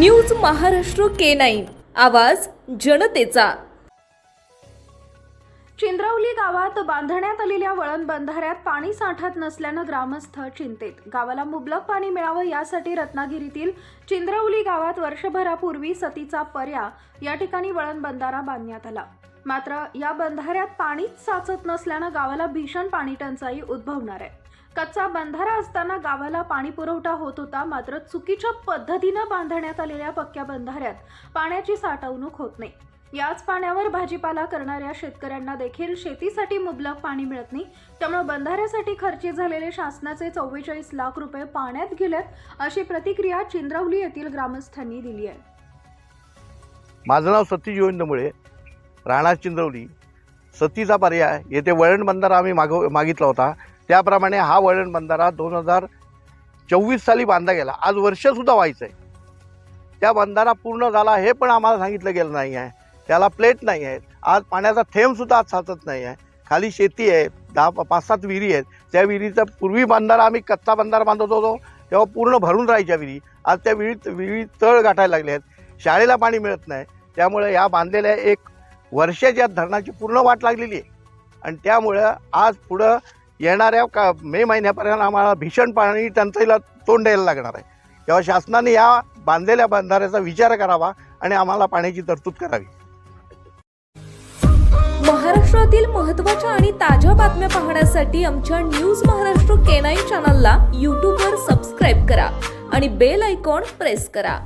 News Maharashtra K nine. आवाज जनतेचा. चिंद्रवली गावात बांधण्यात आलेल्या वळण बंधाऱ्यात पाणी साठत नसल्यानं ग्रामस्थ चिंतेत. गावाला मुबलक पाणी मिळावं यासाठी रत्नागिरीतील चिंद्रवली गावात वर्षभरापूर्वी सतीचा पर्या या ठिकाणी वळण बंधारा बांधण्यात आला. मात्र या बंधाऱ्यात पाणीच साचत नसल्यानं गावाला भीषण पाणी टंचाई उद्भवणार आहे. कच्चा बंधारा असताना गावाला पाणी पुरवठा होत होता मात्र चुकीच्या पद्धतीनं बांधण्यात आलेल्या पक्क्या बंधाऱ्यात पाण्याची साठवणूक होत नाही. याच पाण्यावर भाजीपाला करणाऱ्या शेतकऱ्यांना देखील शेतीसाठी मुबलक पाणी मिळत नाही. त्यामुळे बंधाऱ्यासाठी खर्ची झालेले शासनाचे चव्वेचाळीस लाख रुपये पाण्यात गेलेत अशी प्रतिक्रिया चिंद्रवली येथील ग्रामस्थांनी दिली आहे. माझं नाव सतीश गोविंदमुळे राहणार चिंद्रवली सतीचा पर्याय. येथे वळण बंधारा आम्ही मागव मागितला होता. त्याप्रमाणे हा वळण बंधारा दोन हजार चोवीस साली बांधला गेला. आज वर्षसुद्धा व्हायचं आहे त्या बंधारा पूर्ण झाला हे पण आम्हाला सांगितलं गेलं नाही आहे. त्याला प्लेट नाही आहेत. आज पाण्याचा थेंबसुद्धा आज साचत नाही आहे. खाली शेती आहे. दहा पाच सात विहिरी आहेत. त्या विहिरीचा पूर्वी बंधारा आम्ही कच्चा बंधारा बांधत होतो. तेव्हा पूर्ण भरून राहायच्या विहिरी. आज त्या विहिरीत विहिरी तळ गाठायला लागले आहेत. शाळेला पाणी मिळत नाही. त्यामुळे या बांधलेल्या एक वर्षाच्या धरणाची पूर्ण वाट लागलेली आहे. आणि त्यामुळं आज पुढं येणाऱ्या का मे महिन्यापर्यंत आम्हाला भीषण पाणी टंचाईला तोंड द्यायला लागणार आहे. तेव्हा शासनाने या बांधलेल्या बंधाऱ्याचा विचार करावा आणि आम्हाला पाण्याची तरतूद करावी. महाराष्ट्रातील महत्त्वाच्या आणि ताज्या बातम्या पाहण्यासाठी आमच्या न्यूज महाराष्ट्र केनाई चॅनलला यूट्यूबवर सबस्क्राईब करा आणि बेल आयकॉन प्रेस करा.